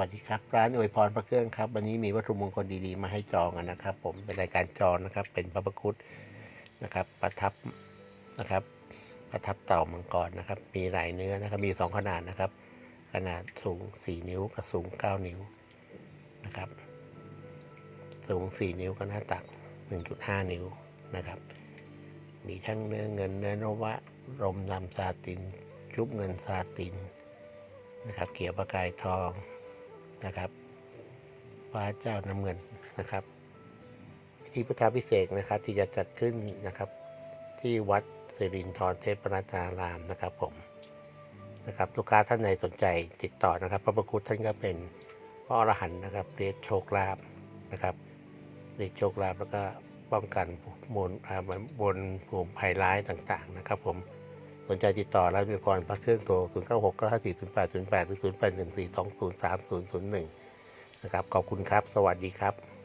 วัสดีครับ ร้านอวยพรพระเครื่องครับ วันนี้มีวัตถุมงคลดีๆ มาให้จองกันนะครับ ผมเป็นรายการจองนะครับ เป็นพระประคุดนะครับ ประทับนะครับ ประทับเต่ามังกรนะครับ มีหลายเนื้อนะครับ มีสองขนาดนะครับ ขนาดสูง 4 นิ้วกับสูง 9 นิ้วนะครับ สูง 4 นิ้วก็หน้าตัก 1.5 นิ้วนะครับ มีทั้งเนื้อเงินเนื้อนวะรมนำซาติน ชุบเงินซาตินนะครับเกี่ยวประกายทอง นะครับ ฟ้าเจ้าน้ำเงินนะครับพิธีพุทธาพิเศษนะครับ ที่จะจัดขึ้นนะครับ ที่วัดสิรินทรเทพนาจารามนะครับ ผมนะครับลูกค้าท่านใดสนใจติดต่อนะครับ พระประคุณท่านก็เป็นพระอรหันต์นะครับเรียกโชคลาภนะครับเรียกโชคลาภแล้วก็ป้องกันมลอ่าบนภูมิภัยร้ายต่างๆนะครับ ผม สนใจติดต่อรายวมีพรพักเครื่องโทร 0 9 6 9 5 4 0 8 0 8 หรือ 0 8 1 4 2 0 3 0 0 1 นะครับ ขอบคุณครับ สวัสดีครับ